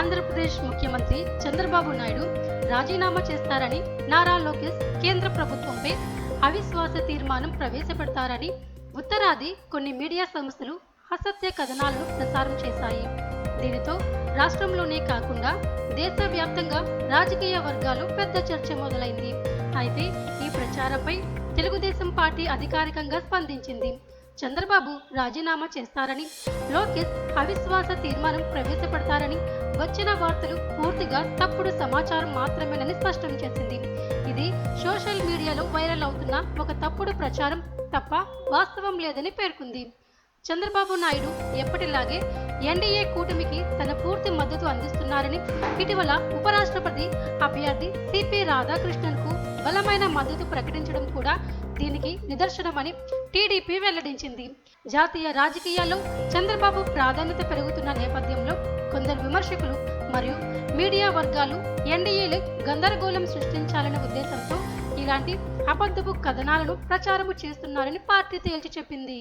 ఆంధ్రప్రదేశ్ ముఖ్యమంత్రి చంద్రబాబు నాయుడు రాజీనామా చేస్తారని నారా లోకేష్ కేంద్ర ప్రభుత్వంపై అవిశ్వాస తీర్మానం ప్రవేశపెడతారని ఉత్తరాది కొన్ని మీడియా సంస్థలు అసత్య కథనాలను ప్రసారం చేశాయి. దీనితో రాష్ట్రంలోనే కాకుండా దేశవ్యాప్తంగా రాజకీయ వర్గాలు పెద్ద చర్చ మొదలైంది. అయితే ఈ ప్రచారంపై తెలుగుదేశం పార్టీ అధికారికంగా స్పందించింది. చంద్రబాబు రాజీనామా చేస్తారని లోకేష్ అవిశ్వాస తీర్మానం ప్రవేశపెడతారని వచ్చిన వార్తలు పూర్తిగా తప్పుడు సమాచారం మాత్రమేనని స్పష్టం చేసింది. ఇది సోషల్ మీడియాలో వైరల్ అవుతున్న ఒక తప్పుడు ప్రచారం తప్ప వాస్తవం లేదని పేర్కొంది. చంద్రబాబు నాయుడు ఎప్పటిలాగే ఎన్డీఏ కూటమికి తన పూర్తి మద్దతు అందిస్తున్నారని ఇటీవల ఉపరాష్ట్రపతి అభ్యర్థి సిపి రాధాకృష్ణన్కు బలమైన మద్దతు ప్రకటించడం కూడా దీనికి నిదర్శనమని టీడీపీ వెల్లడించింది. జాతీయ రాజకీయాల్లో చంద్రబాబు ప్రాధాన్యత పెరుగుతున్న నేపథ్యంలో కొందరు విమర్శకులు మరియు మీడియా వర్గాలు ఎన్డీఏలు గందరగోళం సృష్టించాలనే ఉద్దేశంతో ఇలాంటి అబద్ధపు కథనాలను ప్రచారము చేస్తున్నారని పార్టీ తేల్చి చెప్పింది.